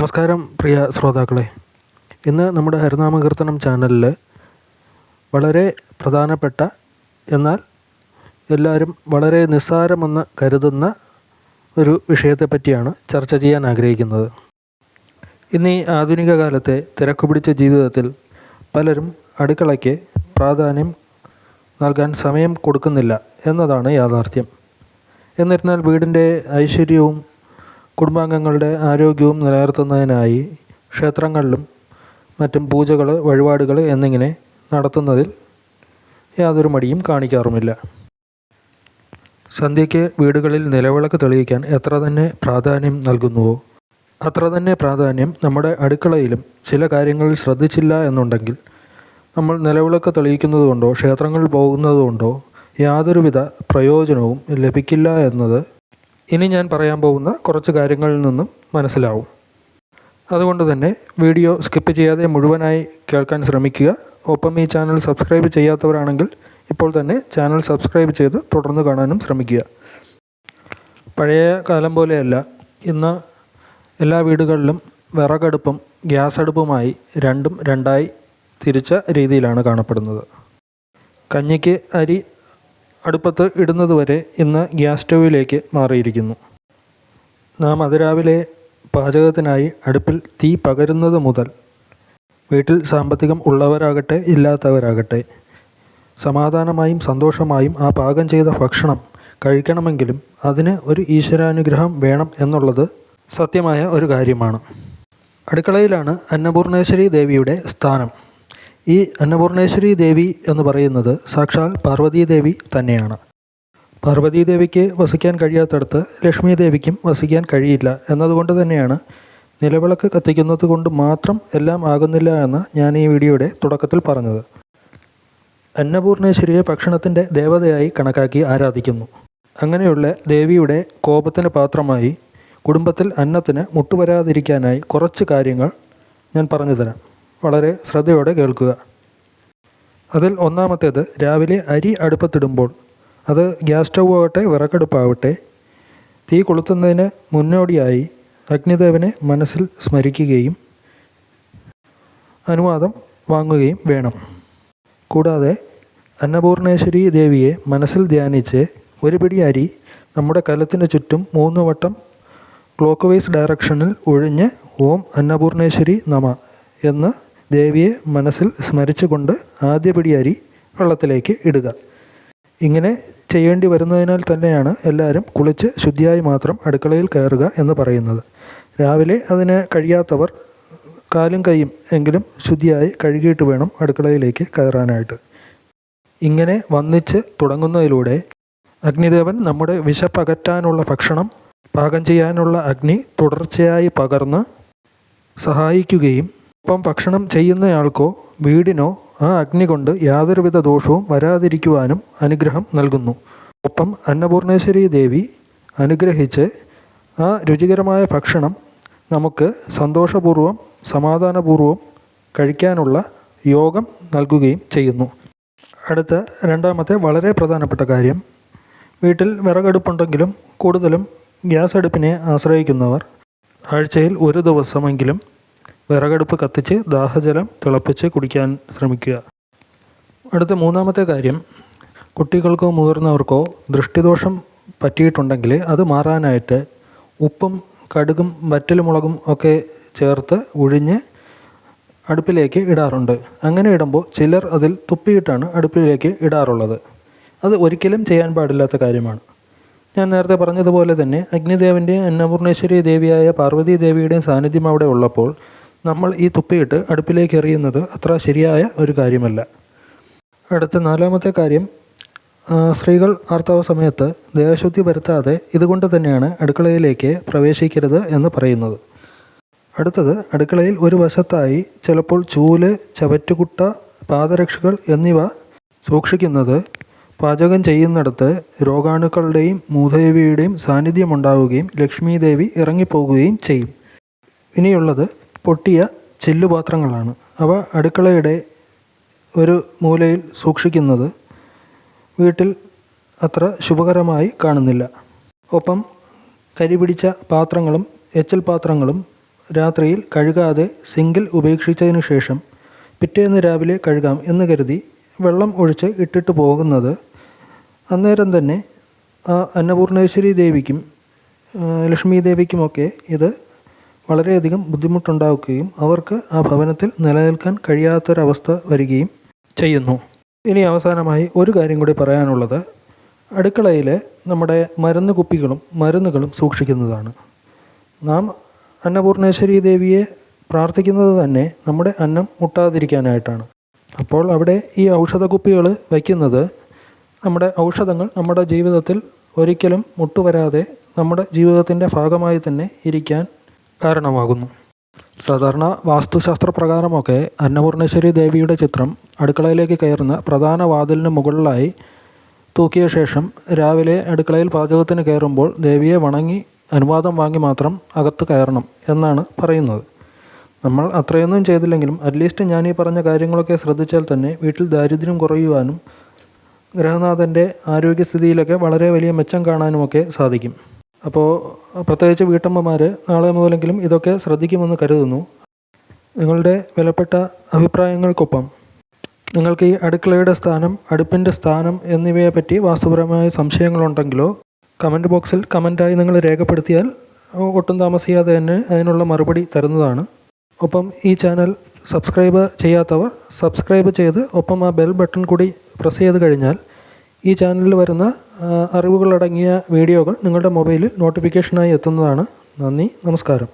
നമസ്കാരം പ്രിയ ശ്രോതാക്കളെ. ഇന്ന് നമ്മുടെ ഹരിനാമകീർത്തനം ചാനലിൽ വളരെ പ്രധാനപ്പെട്ട എന്നാൽ എല്ലാവരും വളരെ നിസ്സാരമെന്ന് കരുതുന്ന ഒരു വിഷയത്തെപ്പറ്റിയാണ് ചർച്ച ചെയ്യാൻ ആഗ്രഹിക്കുന്നത്. ഇന്ന് ആധുനിക കാലത്തെ തിരക്ക് പിടിച്ച ജീവിതത്തിൽ പലരും അടുക്കളയ്ക്ക് പ്രാധാന്യം നൽകാൻ സമയം കൊടുക്കുന്നില്ല എന്നതാണ് യാഥാർത്ഥ്യം. എന്നിരുന്നാൽ വീടിന്റെ ഐശ്വര്യവും കുടുംബാംഗങ്ങളുടെ ആരോഗ്യവും നിലനിർത്തുന്നതിനായി ക്ഷേത്രങ്ങളിലും മറ്റും പൂജകൾ വഴിപാടുകൾ എന്നിങ്ങനെ നടത്തുന്നതിൽ യാതൊരു മടിയും കാണിക്കാറുമില്ല. സന്ധ്യയ്ക്ക് വീടുകളിൽ നിലവിളക്ക് തെളിയിക്കാൻ എത്ര തന്നെ പ്രാധാന്യം നൽകുന്നുവോ അത്ര തന്നെ പ്രാധാന്യം നമ്മുടെ അടുക്കളയിലും ചില കാര്യങ്ങളിൽ ശ്രദ്ധിച്ചില്ല എന്നുണ്ടെങ്കിൽ നമ്മൾ നിലവിളക്ക് തെളിയിക്കുന്നതുകൊണ്ടോ ക്ഷേത്രങ്ങളിൽ പോകുന്നതുകൊണ്ടോ യാതൊരുവിധ പ്രയോജനവും ലഭിക്കില്ല എന്നത് ഇനി ഞാൻ പറയാൻ പോകുന്ന കുറച്ച് കാര്യങ്ങളിൽ നിന്നും മനസ്സിലാവും. അതുകൊണ്ട് തന്നെ വീഡിയോ സ്കിപ്പ് ചെയ്യാതെ മുഴുവനായി കേൾക്കാൻ ശ്രമിക്കുക. ഒപ്പം ഈ ചാനൽ സബ്സ്ക്രൈബ് ചെയ്യാത്തവരാണെങ്കിൽ ഇപ്പോൾ തന്നെ ചാനൽ സബ്സ്ക്രൈബ് ചെയ്ത് തുടർന്ന് കാണാനും ശ്രമിക്കുക. പഴയ കാലം പോലെയല്ല. ഇന്ന് എല്ലാ വീടുകളിലും വിറകടുപ്പും ഗ്യാസ് അടുപ്പുമായി രണ്ടും രണ്ടായി തിരിച്ച രീതിയിലാണ് കാണപ്പെടുന്നത്. കഞ്ഞിക്ക് അരി അടുപ്പത്ത് ഇടുന്നത് വരെ ഇന്ന് ഗ്യാസ് സ്റ്റൗവിലേക്ക് മാറിയിരിക്കുന്നു. നാം അതിരാവിലെ പാചകത്തിനായി അടുപ്പിൽ തീ പകരുന്നത് മുതൽ വീട്ടിൽ സാമ്പത്തികം ഉള്ളവരാകട്ടെ ഇല്ലാത്തവരാകട്ടെ സമാധാനമായും സന്തോഷമായും ആ പാകം ചെയ്ത ഭക്ഷണം കഴിക്കണമെങ്കിലും അതിന് ഒരു ഈശ്വരാനുഗ്രഹം വേണം എന്നുള്ളത് സത്യമായ ഒരു കാര്യമാണ്. അടുക്കളയിലാണ് അന്നപൂർണേശ്വരി ദേവിയുടെ സ്ഥാനം. ഈ അന്നപൂർണേശ്വരി ദേവി എന്ന് പറയുന്നത് സാക്ഷാൽ പാർവതീദേവി തന്നെയാണ്. പാർവതീദേവിക്ക് വസിക്കാൻ കഴിയാത്തടത്ത് ലക്ഷ്മി ദേവിക്കും വസിക്കാൻ കഴിയില്ല എന്നതുകൊണ്ട് തന്നെയാണ് നിലവിളക്ക് കത്തിക്കുന്നത് കൊണ്ട് മാത്രം എല്ലാം ആകുന്നില്ല എന്ന് ഞാൻ ഈ വീഡിയോയുടെ തുടക്കത്തിൽ പറഞ്ഞത്. അന്നപൂർണേശ്വരിയെ ഭക്ഷണത്തിന്റെ ദേവതയായി കണക്കാക്കി ആരാധിക്കുന്നു. അങ്ങനെയുള്ള ദേവിയുടെ കോപത്തിന് പാത്രമായി കുടുംബത്തിൽ അന്നത്തിന് മുട്ടുവരാതിരിക്കാനായി കുറച്ച് കാര്യങ്ങൾ ഞാൻ പറഞ്ഞു തരാം. വളരെ ശ്രദ്ധയോടെ കേൾക്കുക. അതിൽ ഒന്നാമത്തേത് രാവിലെ അരി അടുപ്പത്തിടുമ്പോൾ അത് ഗ്യാസ് സ്റ്റൗ ആവട്ടെ വിറക്കെടുപ്പാവട്ടെ തീ കൊളുത്തുന്നതിന് മുന്നോടിയായി അഗ്നിദേവനെ മനസ്സിൽ സ്മരിക്കുകയും അനുവാദം വാങ്ങുകയും വേണം. കൂടാതെ അന്നപൂർണേശ്വരി ദേവിയെ മനസ്സിൽ ധ്യാനിച്ച് ഒരു പിടി അരി നമ്മുടെ കലത്തിന് ചുറ്റും മൂന്ന് വട്ടം ക്ലോക്ക് വൈസ് ഡയറക്ഷനിൽ ഒഴിഞ്ഞ് ഓം അന്നപൂർണേശ്വരി നമ എന്ന് ദേവിയെ മനസ്സിൽ സ്മരിച്ചുകൊണ്ട് ആദ്യ പിടി വെള്ളത്തിലേക്ക് ഇടുക. ഇങ്ങനെ ചെയ്യേണ്ടി വരുന്നതിനാൽ തന്നെയാണ് എല്ലാവരും കുളിച്ച് ശുദ്ധിയായി മാത്രം അടുക്കളയിൽ കയറുക എന്ന് പറയുന്നത്. രാവിലെ അതിന് കഴിയാത്തവർ കാലും കൈയും എങ്കിലും ശുദ്ധിയായി കഴുകിയിട്ട് വേണം അടുക്കളയിലേക്ക് കയറാനായിട്ട്. ഇങ്ങനെ വന്നിച്ച് തുടങ്ങുന്നതിലൂടെ അഗ്നിദേവൻ നമ്മുടെ വിശപ്പകറ്റാനുള്ള ഭക്ഷണം പാകം ചെയ്യാനുള്ള അഗ്നി തുടർച്ചയായി പകർന്ന് സഹായിക്കുകയും ഒപ്പം ഭക്ഷണം ചെയ്യുന്നയാൾക്കോ വീടിനോ ആ അഗ്നി കൊണ്ട് യാതൊരുവിധ ദോഷവും വരാതിരിക്കുവാനും അനുഗ്രഹം നൽകുന്നു. ഒപ്പം അന്നപൂർണേശ്വരി ദേവി അനുഗ്രഹിച്ച് ആ രുചികരമായ ഭക്ഷണം നമുക്ക് സന്തോഷപൂർവം സമാധാനപൂർവം കഴിക്കാനുള്ള യോഗം നൽകുകയും ചെയ്യുന്നു. അടുത്ത രണ്ടാമത്തെ വളരെ പ്രധാനപ്പെട്ട കാര്യം വീട്ടിൽ വിറകടുപ്പുണ്ടെങ്കിലും കൂടുതലും ഗ്യാസ് അടുപ്പിനെ ആശ്രയിക്കുന്നവർ ആഴ്ചയിൽ ഒരു ദിവസമെങ്കിലും വിറകടുപ്പ് കത്തിച്ച് ദാഹജലം തിളപ്പിച്ച് കുടിക്കാൻ ശ്രമിക്കുക. അടുത്ത മൂന്നാമത്തെ കാര്യം കുട്ടികൾക്കോ മുതിർന്നവർക്കോ ദൃഷ്ടിദോഷം പറ്റിയിട്ടുണ്ടെങ്കിൽ അത് മാറാനായിട്ട് ഉപ്പും കടുകും വറ്റൽമുളകും ഒക്കെ ചേർത്ത് ഉഴിഞ്ഞ് അടുപ്പിലേക്ക് ഇടാറുണ്ട്. അങ്ങനെ ഇടുമ്പോൾ ചിലർ അതിൽ തുപ്പിയിട്ടാണ് അടുപ്പിലേക്ക് ഇടാറുള്ളത്. അത് ഒരിക്കലും ചെയ്യാൻ പാടില്ലാത്ത കാര്യമാണ്. ഞാൻ നേരത്തെ പറഞ്ഞതുപോലെ തന്നെ അഗ്നിദേവന്റെയും അന്നപൂർണേശ്വരി ദേവിയായ പാർവതീദേവിയുടെയും സാന്നിധ്യം അവിടെ ഉള്ളപ്പോൾ നമ്മൾ ഈ തുപ്പിയിട്ട് അടുപ്പിലേക്ക് എറിയുന്നത് അത്ര ശരിയായ ഒരു കാര്യമല്ല. അടുത്ത നാലാമത്തെ കാര്യം സ്ത്രീകൾ ആർത്തവ സമയത്ത് ദേഹശുദ്ധി വരുത്താതെ ഇതുകൊണ്ട് തന്നെയാണ് അടുക്കളയിലേക്ക് പ്രവേശിക്കരുത് എന്ന് പറയുന്നത്. അടുത്തത് അടുക്കളയിൽ ഒരു വശത്തായി ചിലപ്പോൾ ചൂൽ ചവറ്റുകുട്ട പാദരക്ഷകൾ എന്നിവ സൂക്ഷിക്കുന്നത് പാചകം ചെയ്യുന്നിടത്ത് രോഗാണുക്കളുടെയും മൂതദേവിയുടെയും സാന്നിധ്യമുണ്ടാവുകയും ലക്ഷ്മി ദേവി ഇറങ്ങിപ്പോകുകയും ചെയ്യും. ഇനിയുള്ളത് പൊട്ടിയ ചെല്ലുപാത്രങ്ങളാണ്. അവ അടുക്കളയുടെ ഒരു മൂലയിൽ സൂക്ഷിക്കുന്നത് വീട്ടിൽ അത്ര ശുഭകരമായി കാണുന്നില്ല. ഒപ്പം കരിപിടിച്ച പാത്രങ്ങളും എച്ചൽ പാത്രങ്ങളും രാത്രിയിൽ കഴുകാതെ സിങ്കിൽ ഉപേക്ഷിച്ചതിന് ശേഷം പിറ്റേന്ന് രാവിലെ കഴുകാം എന്ന് കരുതി വെള്ളം ഒഴിച്ച് ഇട്ടിട്ട് പോകുന്നത് അന്നേരം തന്നെ ആ അന്നപൂർണേശ്വരി ദേവിക്കും ലക്ഷ്മി ദേവിക്കുമൊക്കെ ഇത് വളരെയധികം ബുദ്ധിമുട്ടുണ്ടാക്കുകയും അവർക്ക് ആ ഭവനത്തിൽ നിലനിൽക്കാൻ കഴിയാത്തൊരവസ്ഥ വരികയും ചെയ്യുന്നു. ഇനി അവസാനമായി ഒരു കാര്യം കൂടി പറയാനുള്ളത്. അടുക്കളയിൽ നമ്മുടെ മരുന്ന് കുപ്പികളും മരുന്നുകളും സൂക്ഷിക്കുന്നതാണ്. നാം അന്നപൂർണേശ്വരി ദേവിയെ പ്രാർത്ഥിക്കുന്നത് തന്നെ നമ്മുടെ അന്നം മുട്ടാതിരിക്കാനായിട്ടാണ്. അപ്പോൾ അവിടെ ഈ ഔഷധ കുപ്പികൾ വയ്ക്കുന്നത് നമ്മുടെ ഔഷധങ്ങൾ നമ്മുടെ ജീവിതത്തിൽ ഒരിക്കലും മുട്ടുവരാതെ നമ്മുടെ ജീവിതത്തിന്റെ ഭാഗമായി തന്നെ ഇരിക്കാൻ കാരണമാകുന്നു. സാധാരണ വാസ്തുശാസ്ത്ര പ്രകാരമൊക്കെ അന്നപൂർണേശ്വരി ദേവിയുടെ ചിത്രം അടുക്കളയിലേക്ക് കയറുന്ന പ്രധാന വാതിലിന് മുകളിലായി തൂക്കിയ ശേഷം രാവിലെ അടുക്കളയിൽ പാചകത്തിന് കയറുമ്പോൾ ദേവിയെ വണങ്ങി അനുവാദം വാങ്ങി മാത്രം അകത്ത് കയറണം എന്നാണ് പറയുന്നത്. നമ്മൾ അത്രയൊന്നും ചെയ്തില്ലെങ്കിലും അറ്റ്ലീസ്റ്റ് ഞാൻ ഈ പറഞ്ഞ കാര്യങ്ങളൊക്കെ ശ്രദ്ധിച്ചാൽ തന്നെ വീട്ടിൽ ദാരിദ്ര്യം കുറയുവാനും ഗ്രഹനാഥന്റെ ആരോഗ്യസ്ഥിതിയിലൊക്കെ വളരെ വലിയ മെച്ചം കാണാനുമൊക്കെ സാധിക്കും. അപ്പോൾ പ്രത്യേകിച്ച് വീട്ടമ്മമാർ നാളെ മുതലെങ്കിലും ഇതൊക്കെ ശ്രദ്ധിക്കുമെന്ന് കരുതുന്നു. നിങ്ങളുടെ വിലപ്പെട്ട അഭിപ്രായങ്ങൾക്കൊപ്പം നിങ്ങൾക്ക് ഈ അടുക്കളയുടെ സ്ഥാനം അടുപ്പിന്റെ സ്ഥാനം എന്നിവയെപ്പറ്റി വാസ്തുപരമായ സംശയങ്ങളുണ്ടെങ്കിലോ കമന്റ് ബോക്സിൽ കമന്റായി നിങ്ങൾ രേഖപ്പെടുത്തിയാൽ ഒട്ടും താമസിയാതെ തന്നെ അതിനുള്ള മറുപടി തരുന്നതാണ്. ഒപ്പം ഈ ചാനൽ സബ്സ്ക്രൈബ് ചെയ്യാത്തവർ സബ്സ്ക്രൈബ് ചെയ്ത് ഒപ്പം ആ ബെൽ ബട്ടൺ കൂടി പ്രസ് ചെയ്ത് കഴിഞ്ഞാൽ ഈ ചാനലിൽ വരുന്ന അറിവുകളടങ്ങിയ വീഡിയോകൾ നിങ്ങളുടെ മൊബൈലിൽ നോട്ടിഫിക്കേഷനായി എത്തുന്നതാണ്. നന്ദി നമസ്കാരം.